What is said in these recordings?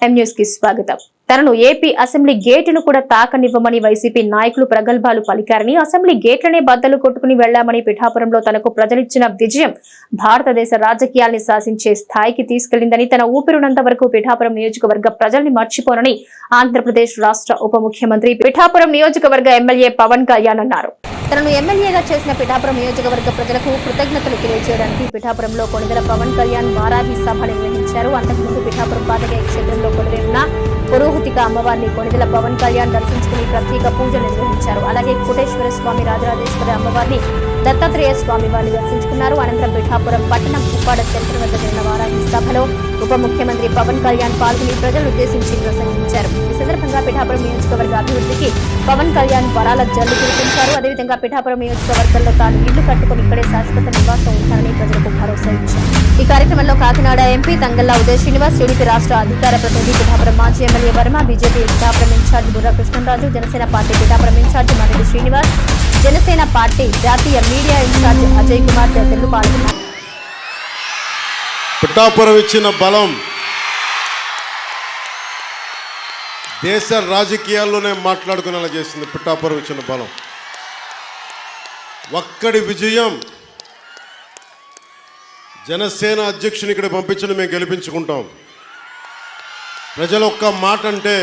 ఎం కి స్వాగతం. తనను ఏపీ అసెంబ్లీ గేటును కూడా తాకనివ్వమని వైసీపీ నాయకులు ప్రగల్భాలు పలికారని అసెంబ్లీ గేట్లనే బద్దలు కొట్టుకుని వెళ్ళామని పిఠాపురంలో తనకు ప్రజలిచ్చిన విజయం భారతదేశ రాజకీయాల్ని శాసించే స్థాయికి తీసుకెళ్ళిందని తన ఊపిరినంత వరకు పిఠాపురం నియోజకవర్గ ప్రజల్ని మర్చిపోనని ఆంధ్రప్రదేశ్ రాష్ట్ర ఉప ముఖ్యమంత్రి పిఠాపురం నియోజకవర్గ ఎమ్మెల్యే పవన్ కళ్యాణ్ అన్నారు. తనను ఎమ్మెల్యేగా చేసిన పిఠాపురం నియోజకవర్గ ప్రజలకు కృతజ్ఞతలు తెలియజేయడానికి పిఠాపురంలో కొణిదెల పవన్ కళ్యాణ్ వారాహి సభ నిర్వహించారు. అంతకుముందు పిఠాపురం పాదగయ క్షేత్రంలో కొలువైన పురోహితిక అమ్మవారిని కొణిదెల పవన్ కళ్యాణ్ దర్శించుకుని ప్రత్యేక పూజ నిర్వహించారు. అలాగే కోటేశ్వర స్వామి రాజరాజేశ్వరి అమ్మవారిని దత్తాత్రేయ స్వామి వారిని దర్శించుకున్నారు. అనంతరం పిఠాపురం పట్టణం ఉప్పాడ సెంటర్ వద్ద జరిగిన వారాహి సభలో ఉప ముఖ్యమంత్రి పవన్ కళ్యాణ్ పాల్గొని ప్రజలను ఉద్దేశించి ప్రసంగించారు. ఈ సందర్భంగా పిఠాపురం నియోజకవర్గ అభివృద్ధికి పవన్ కళ్యాణ్ వరాల జల్లు కురిపించారు అదేవిధంగా పిఠాపురం నియోజకవర్గంలో తాను ఇల్లు కట్టుకుని ఇక్కడే శాశ్వత నివాసం ఉంటానని ప్రజలకు భరోసా ఇచ్చారు. ఈ కార్యక్రమంలో కాకినాడ ఎంపీ తంగల్లా ఉదయ శ్రీనివాస్ టీడీపీ రాష్ట్ర అధికార ప్రతినిధి పిఠాపురం మాజీ MLA Varma BJP Pithapuram in-charge Burra Krishnaraju Janasena party Pithapuram in-charge Mareddy Srinivas Janasena party జాతీయ మీడియా ఇన్ఛార్జ్ అజయ్ కుమార్ తదితరులు పాల్గొన్నారు పిఠాపురం ఇచ్చిన బలం దేశ రాజకీయాల్లోనే మాట్లాడుకునేలా చేసింది. పిఠాపురం ఇచ్చిన బలం. ఒక్కడి విజయం జనసేన అధ్యక్షుని ఇక్కడ పంపించడం మేము గెలిపించుకుంటాం. ప్రజలు ఒక్క మాట అంటే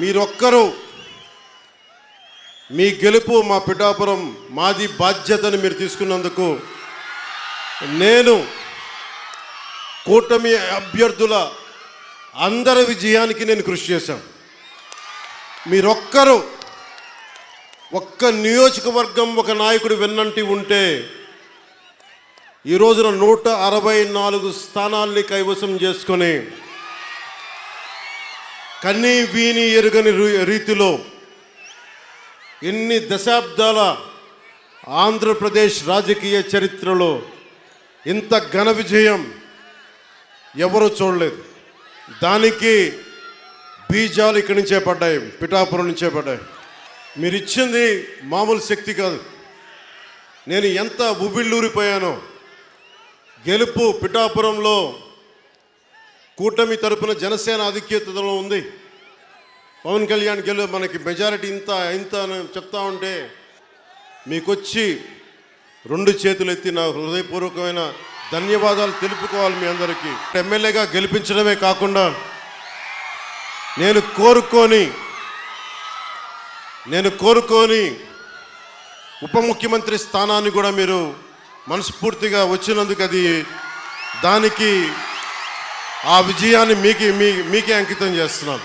మీరొక్కరు మీ గెలుపు మా పిఠాపురం మాది బాధ్యతని మీరు తీసుకున్నందుకు నేను కూటమి అభ్యర్థుల అందరి విజయానికి నేను కృషి చేశాను మీరొక్కరు ఒక్క నియోజకవర్గం ఒక నాయకుడు వెన్నంటి ఉంటే ఈ రోజున నూట అరవై నాలుగు స్థానాల్ని కైవసం చేసుకొని కన్నీ వీని ఎరుగని రీ- రీతిలో ఎన్ని దశాబ్దాల ఆంధ్రప్రదేశ్ రాజకీయ చరిత్రలో ఇంత ఘన విజయం ఎవరు చూడలేదు. దానికి బీజాలు ఇక్కడి నుంచే పడ్డాయి పిఠాపురం నుంచే పడ్డాయి. మీరు ఇచ్చింది మామూలు శక్తి కాదు. నేను ఎంత ఉవ్విళ్ళూరిపోయానో గెలుపు పిఠాపురంలో కూటమి తరపున జనసేన ఆధిక్యతలో ఉంది. పవన్ కళ్యాణ్ గెలు మనకి మెజారిటీ ఇంత ఇంత అని చెప్తా ఉంటే మీకొచ్చి రెండు చేతులు ఎత్తి నా హృదయపూర్వకమైన ధన్యవాదాలు తెలుపుకోవాలి మీ అందరికీ. ఎమ్మెల్యేగా గెలిపించడమే కాకుండా నేను కోరుకొని నేను కోరుకొని ఉప ముఖ్యమంత్రి స్థానాన్ని కూడా మీరు మనస్ఫూర్తిగా వచ్చినందుకు అది దానికి ఆ విజయాన్ని మీకు మీ మీకే అంకితం చేస్తున్నాను.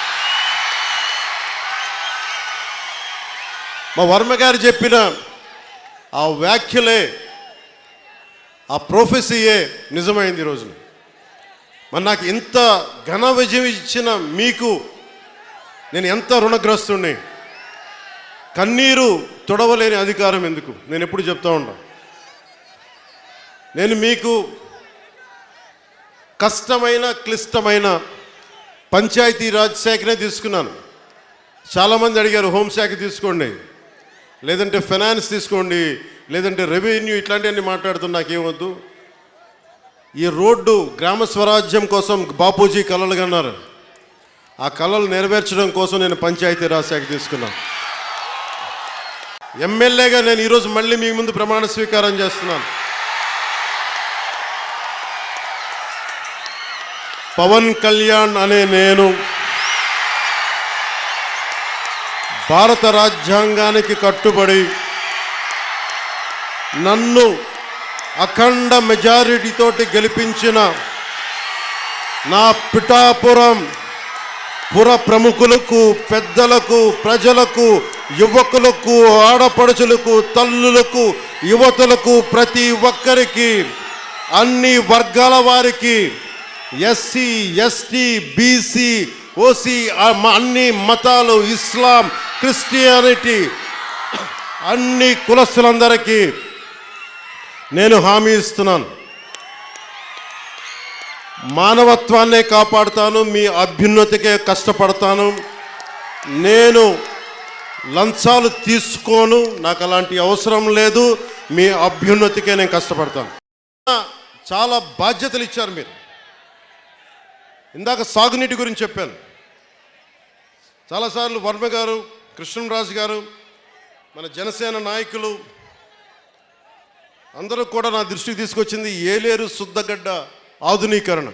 మా వర్మ గారు చెప్పిన ఆ వ్యాఖ్యలే ఆ ప్రొఫెసీయే నిజమైంది ఈ రోజున. మరి నాకు ఇంత ఘన విజయం ఇచ్చిన మీకు నేను ఎంత రుణగ్రస్తుణ్ణి? కన్నీరు తొడవలేని అధికారం ఎందుకు? నేను ఎప్పుడు చెప్తా ఉంటా నేను మీకు కష్టమైన క్లిష్టమైన పంచాయతీ రాజ్ శాఖనే తీసుకున్నాను. చాలామంది అడిగారు హోంశాఖ తీసుకోండి. లేదంటే ఫైనాన్స్ తీసుకోండి లేదంటే రెవెన్యూ ఇట్లాంటివన్నీ మాట్లాడుతున్నా నాకేమొద్దు. ఈ రోడ్డు గ్రామ స్వరాజ్యం కోసం బాపూజీ కలలు కన్నారు. ఆ కళలు నెరవేర్చడం కోసం నేను పంచాయతీ రాజ్ శాఖ తీసుకున్నాను ఎమ్మెల్యేగా నేను ఈరోజు మళ్ళీ మీ ముందు ప్రమాణ స్వీకారం చేస్తున్నాను. పవన్ కళ్యాణ్ అనే నేను భారత రాజ్యాంగానికి కట్టుబడి నన్ను అఖండ మెజారిటీతోటి గెలిపించిన నా పిఠాపురం పుర ప్రముఖులకు పెద్దలకు ప్రజలకు యువకులకు ఆడపడుచులకు తల్లులకు యువతులకు ప్రతి ఒక్కరికి అన్ని వర్గాల వారికి ఎస్సీ ఎస్టీ బీసీ ఓసీ అన్ని మతాలు ఇస్లాం క్రిస్టియానిటీ. అన్ని కులస్తులందరికీ నేను హామీ ఇస్తున్నాను. మానవత్వాన్నే కాపాడుతాను మీ అభ్యున్నతికే కష్టపడతాను. నేను లంచాలు తీసుకోను నాకు అలాంటి అవసరం లేదు మీ అభ్యున్నతికే నేను కష్టపడతాను. చాలా బాధ్యతలు ఇచ్చారు మీరు. ఇందాక సాగునీటి గురించి చెప్పాను. చాలాసార్లు వర్మ గారు కృష్ణరాజు గారు మన జనసేన నాయకులు అందరూ కూడా నా దృష్టికి తీసుకొచ్చింది ఏలేరు శుద్ధగడ్డ ఆధునీకరణ.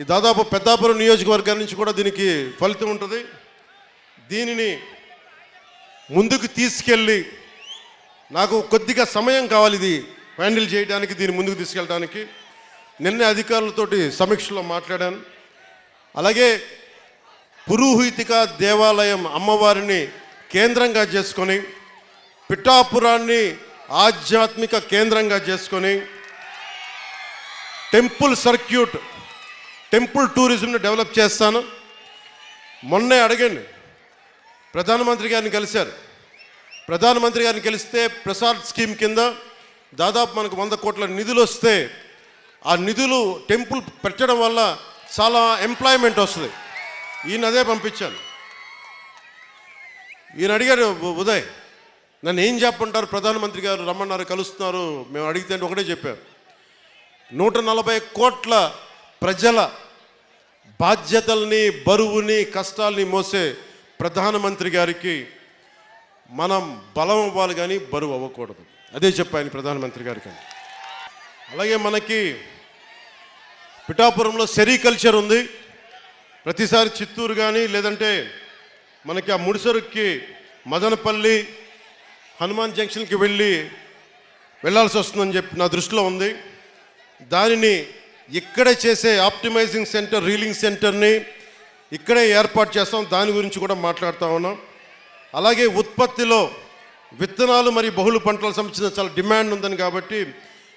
ఈ దాదాపు పెద్దాపురం నియోజకవర్గం నుంచి కూడా దీనికి ఫలితం ఉంటుంది. దీనిని ముందుకు తీసుకెళ్ళి నాకు కొద్దిగా సమయం కావాలి ఇది హ్యాండిల్ చేయడానికి దీన్ని ముందుకు తీసుకెళ్ళడానికి. నిన్న అధికారులతోటి సమీక్షలో మాట్లాడాను. అలాగే పురోహితిక దేవాలయం అమ్మవారిని కేంద్రంగా చేసుకొని పిఠాపురాన్ని ఆధ్యాత్మిక కేంద్రంగా చేసుకొని టెంపుల్ సర్క్యూట్ టెంపుల్ టూరిజంని డెవలప్ చేస్తాను. మొన్నే అడగండి. ప్రధానమంత్రి గారిని కలిశారు. ప్రధానమంత్రి గారిని కలిస్తే ప్రసాద్ స్కీమ్ కింద దాదాపు మనకు వంద కోట్ల నిధులు వస్తే ఆ నిధులు టెంపుల్ పెట్టడం వల్ల చాలా ఎంప్లాయ్మెంట్ వస్తుంది. ఈయన అదే పంపించాను ఈయన అడిగారు ఉదయ్ నన్ను ఏం చెప్పంటారు ప్రధానమంత్రి గారు రమ్మన్నారు కలుస్తున్నారు. మేము అడిగితే ఒకటే చెప్పారు. నూట నలభై కోట్ల ప్రజల బాధ్యతల్ని బరువుని కష్టాల్ని మోసే ప్రధానమంత్రి గారికి మనం బలం అవ్వాలి కానీ బరువు అవ్వకూడదు. అదే చెప్పాను ప్రధానమంత్రి గారికి అలాగే మనకి పిఠాపురంలో సెరికల్చర్ ఉంది. ప్రతిసారి చిత్తూరు కానీ లేదంటే మనకి ఆ ముడిసరుక్కి మదనపల్లి హనుమాన్ జంక్షన్కి వెళ్ళి వెళ్ళాల్సి వస్తుందని చెప్పి నా దృష్టిలో ఉంది. దానిని ఇక్కడే చేసే ఆప్టిమైజింగ్ సెంటర్ రీలింగ్ సెంటర్ని ఇక్కడే ఏర్పాటు చేస్తాం. దాని గురించి కూడా మాట్లాడుతూ ఉన్నాం. అలాగే ఉత్పత్తిలో విత్తనాలు మరియు బహుళ పంటలకు సంబంధించిన చాలా డిమాండ్ ఉందని కాబట్టి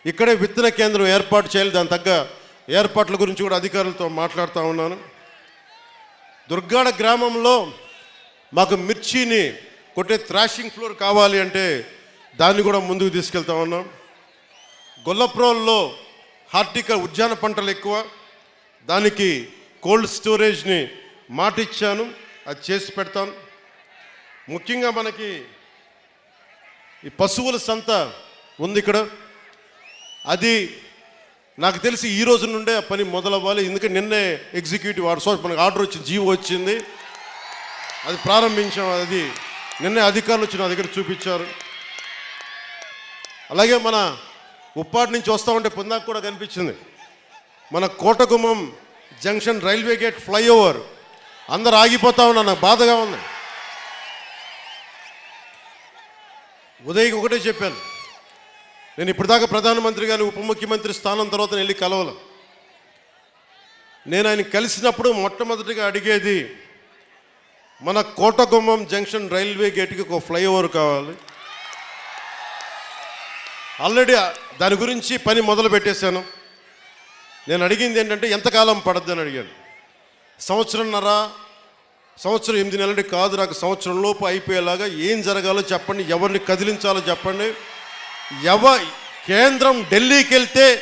ఇక్కడే విత్తన కేంద్రం ఏర్పాటు చేయాలి. దాని తగ్గ ఏర్పాట్ల గురించి కూడా అధికారులతో మాట్లాడుతూ ఉన్నాను. దుర్గాడ గ్రామంలో మాకు మిర్చిని కొట్టే థ్రాషింగ్ ఫ్లోర్ కావాలి అంటే దాన్ని కూడా ముందుకు తీసుకెళ్తా ఉన్నాం. గొల్లప్రోల్లో హార్టిక ఉద్యాన పంటలు ఎక్కువ. దానికి కోల్డ్ స్టోరేజ్ని మాటిచ్చాను. అది చేసి పెడతాను ముఖ్యంగా మనకి ఈ పశువుల సంత ఉంది ఇక్కడ. అది నాకు తెలిసి ఈ రోజు నుండే ఆ పని మొదలవ్వాలి. ఎందుకంటే నిన్నే ఎగ్జిక్యూటివ్ ఆర్డర్ సో మనకు ఆర్డర్ వచ్చి జీవో వచ్చింది. అది ప్రారంభించాం అది నిన్నే అధికారులు వచ్చి నా దగ్గర చూపించారు. అలాగే మన ఉప్పాటి నుంచి వస్తూ ఉంటే పొందాక కూడా కనిపించింది. మన Kotagummam junction railway gate flyover. అందరు ఆగిపోతా ఉన్నా నాకు బాధగా ఉంది. ఉదయ్కి ఒకటే చెప్పాను నేను ఇప్పటిదాకా ప్రధానమంత్రి గారిని ఉప ముఖ్యమంత్రి స్థానం తర్వాత వెళ్ళి కలవల. నేను ఆయన కలిసినప్పుడు మొట్టమొదటిగా అడిగేది మన కోటగుమ్మం జంక్షన్ రైల్వే గేట్కి ఒక ఫ్లైఓవర్ కావాలి. ఆల్రెడీ దాని గురించి పని మొదలు పెట్టేశాను. నేను అడిగింది ఏంటంటే ఎంతకాలం పడద్దు అని అడిగాను. సంవత్సరంన్నర సంవత్సరం ఎనిమిది నెలలు కాదు నాకు సంవత్సరం లోపు అయిపోయేలాగా ఏం జరగాలో చెప్పండి ఎవరిని కదిలించాలో చెప్పండి. ఎవ కేంద్రం ఢిల్లీకి వెళ్తే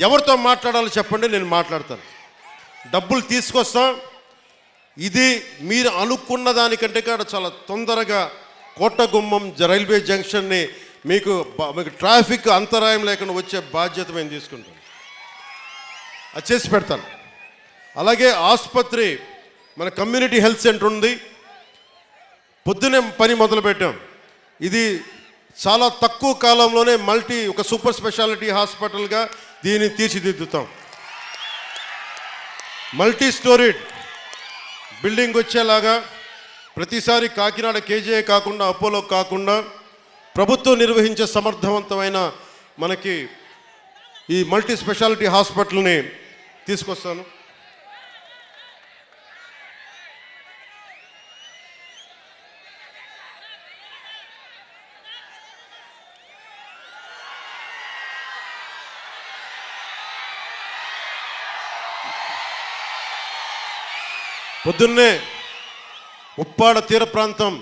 ఎవరితో మాట్లాడాలో చెప్పండి నేను మాట్లాడతాను. డబ్బులు తీసుకొస్తాం. ఇది మీరు అనుకున్న దానికంటే కూడా చాలా తొందరగా కోటగుమ్మం రైల్వే జంక్షన్ని మీకు మీకు ట్రాఫిక్ అంతరాయం లేకుండా వచ్చే బాధ్యత మేము తీసుకుంటాం. అది చేసి పెడతాను. అలాగే ఆసుపత్రి మన కమ్యూనిటీ హెల్త్ సెంటర్ ఉంది. పొద్దునే పని మొదలుపెట్టాం. ఇది చాలా తక్కువ కాలంలోనే మల్టీ ఒక సూపర్ స్పెషాలిటీ హాస్పిటల్గా దీన్ని తీర్చిదిద్దుతాం. మల్టీ స్టోరీడ్ బిల్డింగ్ వచ్చేలాగా ప్రతిసారి కాకినాడ కేజీఏ కాకుండా అపోలో కాకుండా ప్రభుత్వం నిర్వహించే సమర్థవంతమైన మనకి ఈ మల్టీ స్పెషాలిటీ హాస్పిటల్ని తీసుకొస్తాను. పొద్దున్నే ఉప్పాడ తీర ప్రాంతం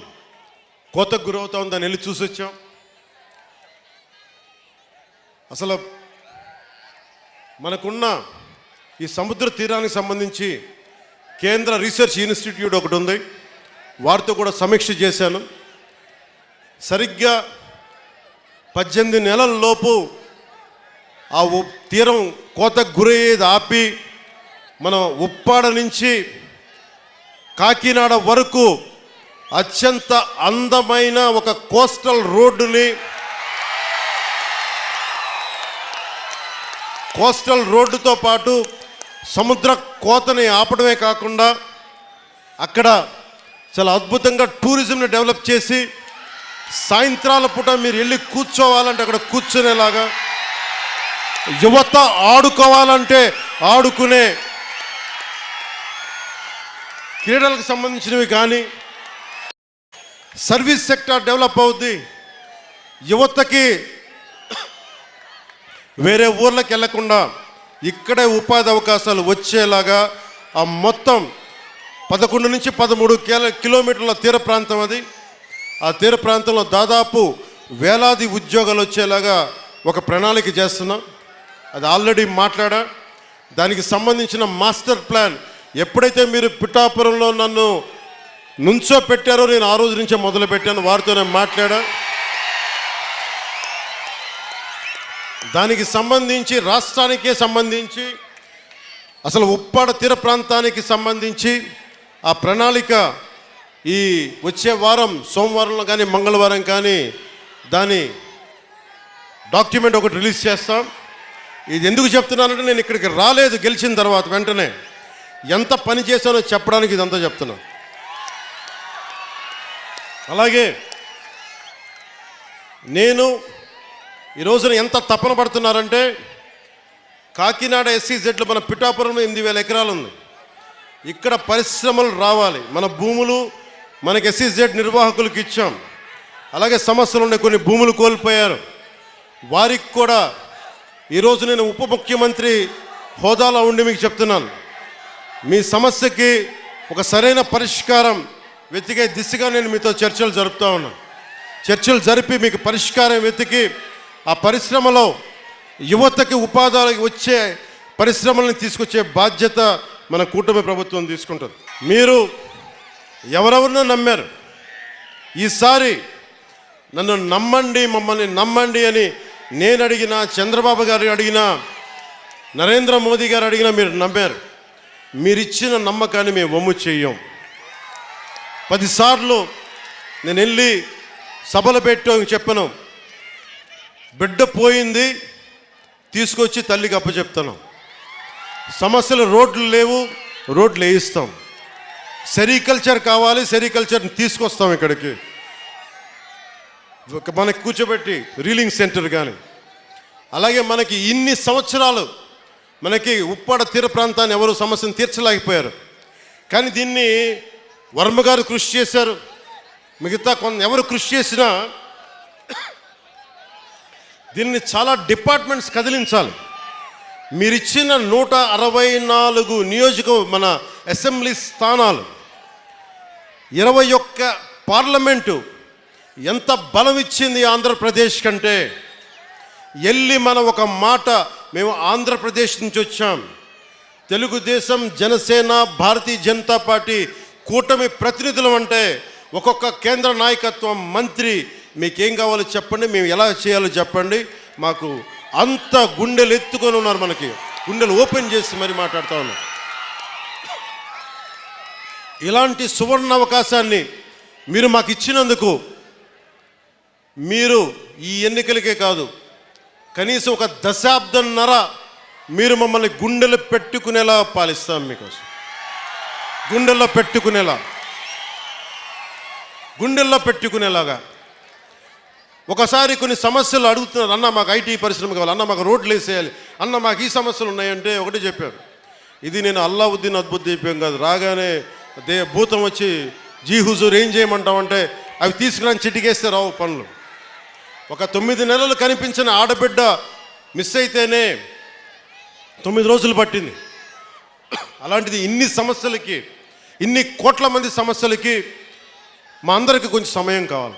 కోతకు గురవుతా ఉందని వెళ్ళి చూసి వచ్చాం అసలు మనకున్న ఈ సముద్ర తీరానికి సంబంధించి కేంద్ర రీసెర్చ్ ఇన్స్టిట్యూట్ ఒకటి ఉంది. వారితో కూడా సమీక్ష చేశాను. సరిగ్గా పద్దెనిమిది నెలల లోపు ఆ తీరం కోతకు గురయ్యేది ఆపి మనం ఉప్పాడ నుంచి కాకినాడ వరకు అత్యంత అందమైన ఒక కోస్టల్ రోడ్డుని కోస్టల్ రోడ్డుతో పాటు సముద్ర కోతని ఆపడమే కాకుండా అక్కడ చాలా అద్భుతంగా టూరిజంని డెవలప్ చేసి సాయంత్రాల పూట మీరు వెళ్ళి కూర్చోవాలంటే అక్కడ కూర్చునేలాగా యువత ఆడుకోవాలంటే ఆడుకునే క్రీడలకు సంబంధించినవి కానీ సర్వీస్ సెక్టర్ డెవలప్ అవుద్ది. యువతకి వేరే ఊర్లకు వెళ్ళకుండా ఇక్కడే ఉపాధి అవకాశాలు వచ్చేలాగా ఆ మొత్తం పదకొండు నుంచి పదమూడు కిలోమీటర్ల తీర ప్రాంతం అది. ఆ తీర ప్రాంతంలో దాదాపు వేలాది ఉద్యోగాలు వచ్చేలాగా ఒక ప్రణాళిక చేస్తున్నాం. అది ఆల్రెడీ మాట్లాడా. దానికి సంబంధించిన మాస్టర్ ప్లాన్ ఎప్పుడైతే మీరు పిఠాపురంలో నన్ను నుంచో పెట్టారో నేను ఆ రోజు నుంచే మొదలు పెట్టాను వారితోనే మాట్లాడా. దానికి సంబంధించి రాష్ట్రానికే సంబంధించి అసలు ఉప్పాడ తీర ప్రాంతానికి సంబంధించి ఆ ప్రణాళిక ఈ వచ్చే వారం సోమవారంలో కానీ మంగళవారం కానీ దాని డాక్యుమెంట్ ఒకటి రిలీజ్ చేస్తాం. ఇది ఎందుకు చెప్తున్నానంటే నేను ఇక్కడికి రాలేదు గెలిచిన తర్వాత వెంటనే. ఎంత పని చేశానో చెప్పడానికి ఇదంతా చెప్తున్నా. అలాగే నేను ఈ రోజున ఎంత తపన పడుతున్నారంటే కాకినాడ ఎస్సీజెడ్లో మన పిఠాపురంలో ఎనిమిది వేల ఎకరాలు ఉంది ఇక్కడ పరిశ్రమలు రావాలి. మన భూములు మనకి ఎస్సీజెడ్ నిర్వాహకులకు ఇచ్చాం. అలాగే సమస్యలు ఉన్నాయి కొన్ని భూములు కోల్పోయారు. వారికి కూడా ఈరోజు నేను ఉప ముఖ్యమంత్రి హోదాలో ఉండి మీకు చెప్తున్నాను. మీ సమస్యకి ఒక సరైన పరిష్కారం వెతికే దిశగా నేను మీతో చర్చలు జరుపుతూ ఉన్నాను చర్చలు జరిపి మీకు పరిష్కారం వెతికి ఆ పరిశ్రమలో యువతకి ఉపాధి వచ్చే పరిశ్రమలను తీసుకొచ్చే బాధ్యత మన కూటమి ప్రభుత్వం తీసుకుంటుంది. మీరు ఎవరెవరినో నమ్మారు. ఈసారి నన్ను నమ్మండి మమ్మల్ని నమ్మండి అని నేను అడిగినా చంద్రబాబు గారు అడిగినా నరేంద్ర మోదీ గారు అడిగినా మీరు నమ్మారు. మీరిచ్చిన నమ్మకాన్ని మేము వమ్ము చెయ్యం పదిసార్లు నేను వెళ్ళి సభలు పెట్టాం చెప్పను. బిడ్డ పోయింది తీసుకొచ్చి తల్లికి అప్పచెప్తాను. సమస్యలు రోడ్లు లేవు రోడ్లు వేయిస్తాం. సెరికల్చర్ కావాలి సెరికల్చర్ని తీసుకొస్తాం ఇక్కడికి. ఒక మనకి కూర్చోబెట్టి రీలింగ్ సెంటర్ కానీ అలాగే మనకి ఇన్ని సంవత్సరాలు మనకి ఉప్పాడ తీర ప్రాంతాన్ని ఎవరు సమస్యను తీర్చలేకపోయారు. కానీ దీన్ని వర్మ గారు కృషి చేశారు. మిగతా కొంత ఎవరు కృషి చేసినా దీన్ని చాలా డిపార్ట్మెంట్స్ కదిలించాలి. మీరిచ్చిన నూట అరవై నాలుగు నియోజక మన అసెంబ్లీ స్థానాలు ఇరవై ఒక్క పార్లమెంటు ఎంత బలం ఇచ్చింది ఆంధ్రప్రదేశ్ కంటే వెళ్ళి మనం ఒక మాట మేము ఆంధ్రప్రదేశ్ నుంచి వచ్చాం. తెలుగుదేశం జనసేన భారతీయ జనతా పార్టీ కూటమి ప్రతినిధులం అంటే ఒక్కొక్క కేంద్ర నాయకత్వం మంత్రి మీకేం కావాలో చెప్పండి మేము ఎలా చేయాలో చెప్పండి. మాకు అంత గుండెలు ఎత్తుకొని ఉన్నారు మనకి. గుండెలు ఓపెన్ చేసి మరి మాట్లాడుతూ ఉన్నాం. ఇలాంటి సువర్ణ అవకాశాన్ని మీరు మాకు ఇచ్చినందుకు మీరు ఈ ఎన్నికలకే కాదు కనీసం ఒక దశాబ్దంన్నర మీరు మమ్మల్ని గుండెలు పెట్టుకునేలా పాలిస్తాం మీకోసం. గుండెల్లో పెట్టుకునేలా. గుండెల్లో పెట్టుకునేలాగా. ఒకసారి కొన్ని సమస్యలు అడుగుతున్నారు. అన్న మాకు ఐటీ పరిశ్రమ కావాలి అన్న మాకు రోడ్లు వేసేయాలి అన్న మాకు ఈ సమస్యలు ఉన్నాయంటే ఒకటి చెప్పారు. ఇది నేను అల్లావుద్దీన్ అద్భుత దీపం కాదు. రాగానే దే భూతం వచ్చి జీ హుజూర్ ఏం చేయమంటామంటే అవి తీసుకురాని చిటికేస్తే రావు పనులు. ఒక తొమ్మిది నెలలు కనిపించిన ఆడబిడ్డ మిస్ అయితేనే తొమ్మిది రోజులు పట్టింది. అలాంటిది ఇన్ని సమస్యలకి ఇన్ని కోట్ల మంది సమస్యలకి మా అందరికి కొంచెం సమయం కావాలి.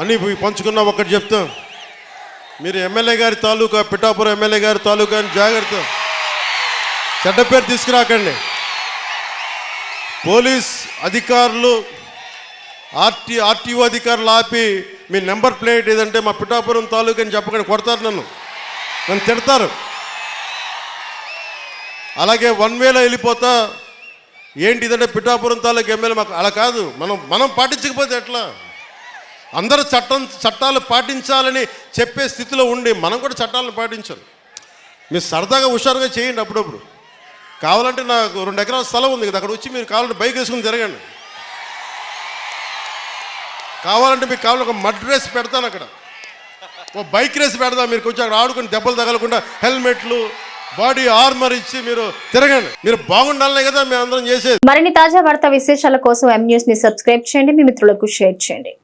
అని పంచుకున్న ఒకటి చెప్తాం. మీరు ఎమ్మెల్యే గారి తాలూకా పిఠాపురం ఎమ్మెల్యే గారి తాలూకా అని జాగ్రత్త. చెడ్డ పేరు తీసుకురాకండి. పోలీస్ అధికారులు ఆర్టీ ఆర్టీఓ అధికారులు ఆపి మీ నెంబర్ ప్లేట్ ఏదంటే మా పిఠాపురం తాలూకు అని చెప్పకండి కొడతారు నన్ను. నన్ను తిడతారు. అలాగే వన్ వేలో వెళ్ళిపోతా. ఏంటి ఇదంటే పిఠాపురం తాలూకు ఎమ్మెల్యే మాకు అలా కాదు. మనం మనం పాటించకపోతే ఎట్లా? అందరూ చట్టం చట్టాలు పాటించాలని చెప్పే స్థితిలో ఉండి మనం కూడా చట్టాలను పాటించాలి మీరు సరదాగా హుషారుగా చేయండి అప్పుడప్పుడు. కావాలంటే నాకు రెండు ఎకరాల స్థలం ఉంది కదా అక్కడ వచ్చి మీరు కావాలంటే బైక్ వేసుకుని తిరగండి. కావాలంటే మీకు కావాలి ఒక మడ్ రేస్ పెడతాను అక్కడ. ఓ బైక్ రేస్ పెడదాం మీరు కొంచెం అక్కడ ఆడుకుని దెబ్బలు తగలకుండా హెల్మెట్లు బాడీ ఆర్మర్ ఇచ్చి మీరు తిరగండి. మీరు బాగుండాలనే కదా మేము అందరం చేసేది. మరిన్ని తాజా వార్తా విశేషాల కోసం ఎం న్యూస్ని సబ్స్క్రైబ్ చేయండి మీ మిత్రులకు షేర్ చేయండి.